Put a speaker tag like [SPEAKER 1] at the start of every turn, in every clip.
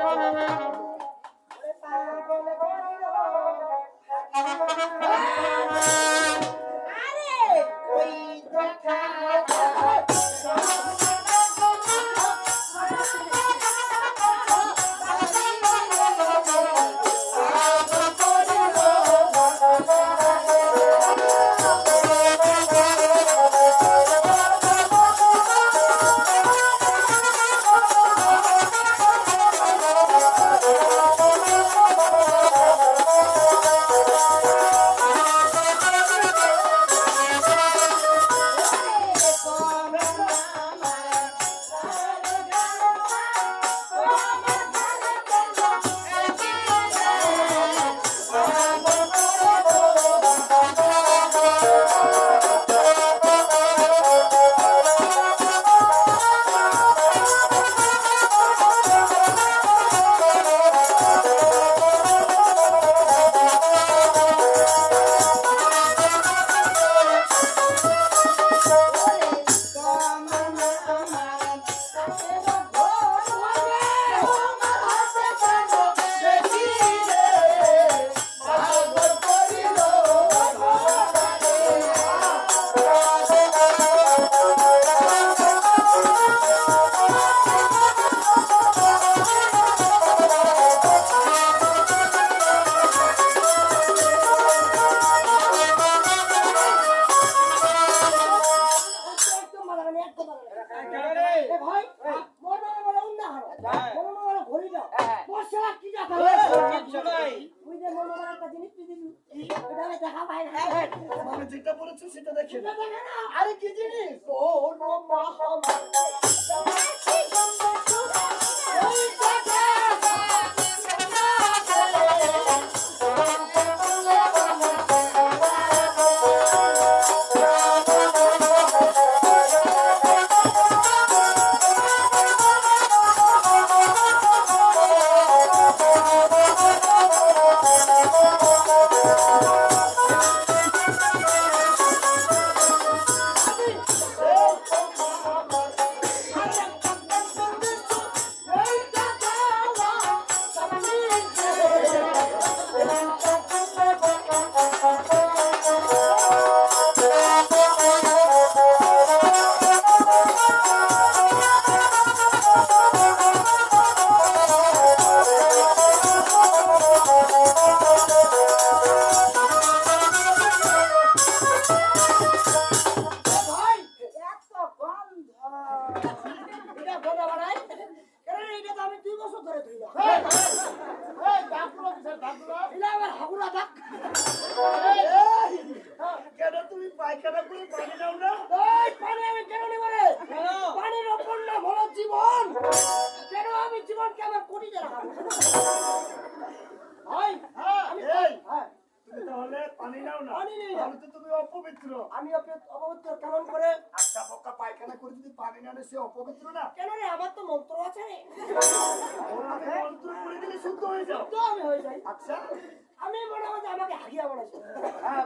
[SPEAKER 1] আরে ঘড়ি দাও। বর্ষা কি দেখা হলো? তুই যে মনে মনে একটা জিনিস তুই দিবি। এটা দেখা পাই না।
[SPEAKER 2] আমি যেটা বলেছি সেটা দেখে
[SPEAKER 1] এটা দেখে না।
[SPEAKER 2] আরে কি জিনিস ও নো মহামান
[SPEAKER 1] ওই
[SPEAKER 2] তাহলে পানি নাও না।
[SPEAKER 1] পানি নেই
[SPEAKER 2] তাহলে তো তুমি অপবিত্র।
[SPEAKER 1] আমি অপবিত্র কেমন করে?
[SPEAKER 2] আচ্ছা পক্কা পায়খানা করে যদি পানি না সে অপবিত্র না?
[SPEAKER 1] কেন রে? আমার তো মন্ত্র আছে রে।
[SPEAKER 2] মন্ত্র করে দিলে শুদ্ধ হয়ে যাও।
[SPEAKER 1] তো আমি হয়ে যাই।
[SPEAKER 2] আচ্ছা।
[SPEAKER 1] আমি মনে হয় আমাকে হাগিয়া বলেছে
[SPEAKER 2] হ্যাঁ?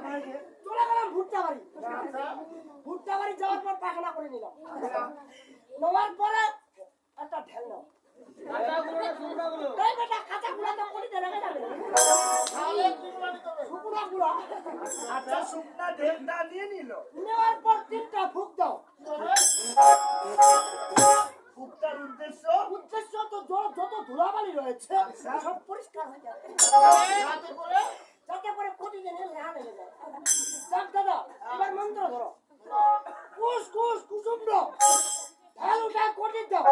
[SPEAKER 1] চলে গেলাম ভুট্টা বাড়ি।
[SPEAKER 2] আচ্ছা।
[SPEAKER 1] ভুট্টা বাড়ি যাওয়ার পর পায়খানা করে নিলাম। নেওয়ার পরে একটা ঢেল নাও।
[SPEAKER 2] আচ্ছা
[SPEAKER 1] নেওয়ার পর তিনটা ফুক দাও।
[SPEAKER 2] ফুকটার উদ্দেশ্য?
[SPEAKER 1] উদ্দেশ্য তো যত ধুলাবালি রয়েছে
[SPEAKER 2] আচ্ছা।
[SPEAKER 1] সব পরিষ্কার হয়ে যাবে। যাতে করে? প্রতিদিনের রেহা লেগে যায়। যাক দাদা এবার মন্ত্র ধরো। কুস কুস কুসুম দাও ঢাল উঠা করে দাও।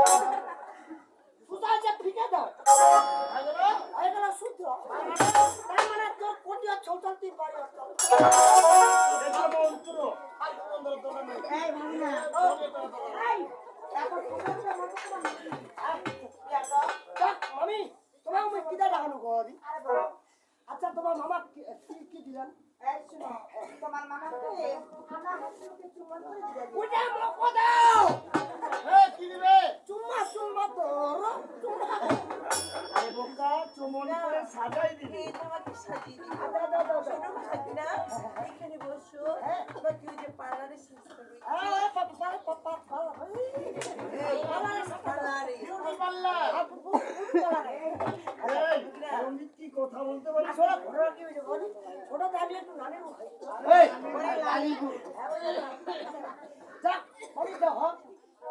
[SPEAKER 1] আচ্ছা তোমার মামা কি
[SPEAKER 3] তোমার
[SPEAKER 1] ওটা মকো দাও
[SPEAKER 2] কি দিবে
[SPEAKER 1] চুম্মা চুম্মা ধরো চুম্মা
[SPEAKER 2] সাজাই
[SPEAKER 3] এই তোমাকে সাজিয়ে দিবে
[SPEAKER 2] কথা বলতে পারি
[SPEAKER 1] ছোট দাবি একটু মুখ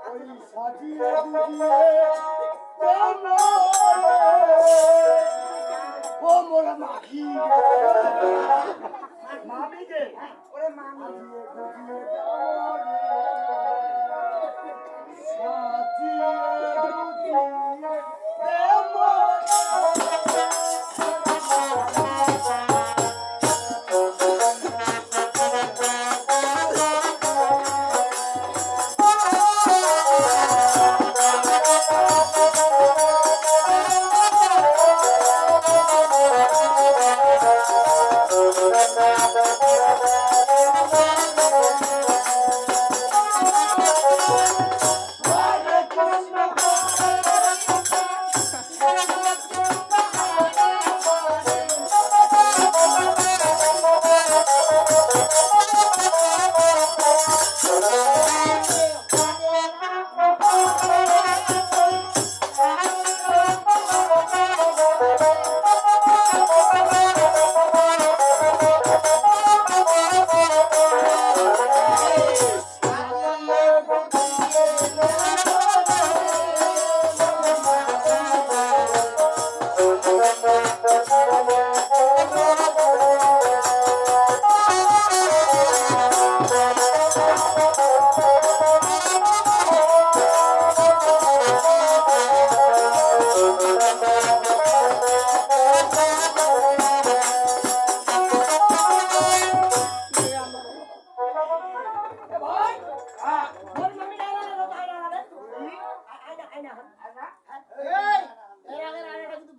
[SPEAKER 2] ওই সাজিয়ে ও মোর মাখি মামি গে
[SPEAKER 3] ওরে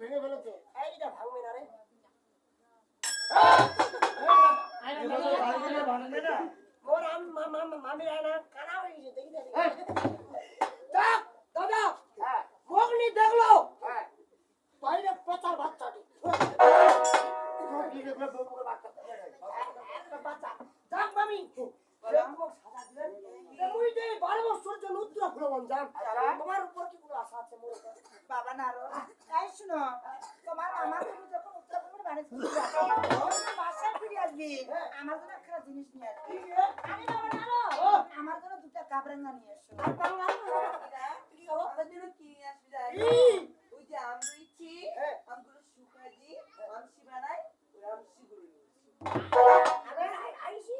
[SPEAKER 2] ভেঙে ফেলেছে
[SPEAKER 1] এইটা ভাঙবে না রে মামা আয়না কানা হয়ে দেখি দেখি দাদা মগনি দেখল
[SPEAKER 3] এই শুনো তোমার মামা তুমি যখন উত্তরাখণ্ডের বাড়ি বাসায় ফিরে আসবি। আমার জন্য একটা জিনিস নিয়ে আসবি। আমি আমার জন্য দুটা কাবরেঙ্গা নিয়ে
[SPEAKER 1] আর বাংলা কি
[SPEAKER 4] আসবি? ওই যে আম রয়েছি। আমগুলো শুকাজি আমসি বানাই আসি।
[SPEAKER 1] আমের আই- আইসি।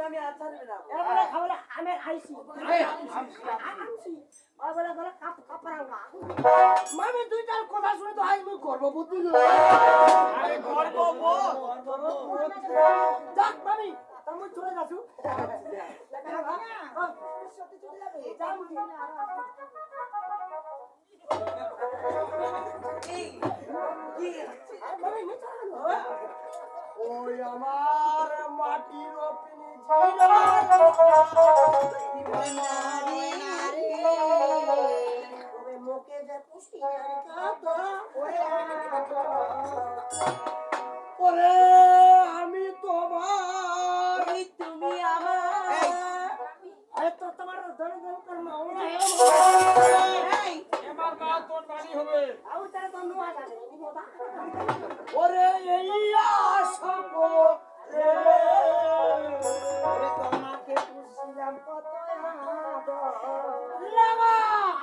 [SPEAKER 4] আমি আচার বানাবো
[SPEAKER 1] এরপরে খাবলে আমের আইসি আইসি আর বলে বলে কাপ কাপড়াঙ্গা মামি দুইটার কথা শুনে তো আজ মুই গর্ভবতী
[SPEAKER 2] আরে গর্ব বল
[SPEAKER 1] যাক মামি তার মুই চলে যাচ্ছু।
[SPEAKER 3] চলে যাবে
[SPEAKER 2] ওই আমার মাটির অপিনি
[SPEAKER 1] মুখে যে পুষ্টি
[SPEAKER 2] ওরে আমি তোমার
[SPEAKER 4] তুমি আমার।
[SPEAKER 1] তো তোমার ধরে ধরে কর
[SPEAKER 2] এবার মা তোর বাড়ি হবে?
[SPEAKER 1] আউ তারে তো নোয়া জানে
[SPEAKER 2] ওরে এই করে
[SPEAKER 3] তোমাকে পুষিলাম কত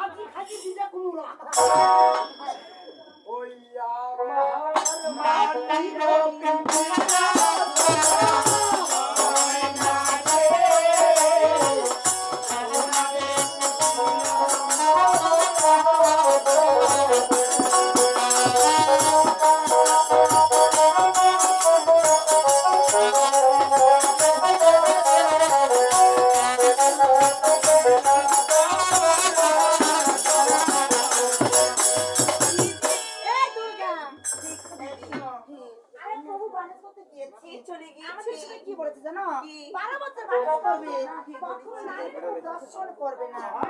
[SPEAKER 1] আজি খাজি দিদা কুমুরা
[SPEAKER 2] ওই আমার মাটির
[SPEAKER 3] কি বলেছে জানো? বারো বছর করবে কখনো নারী দর্শন করবে না।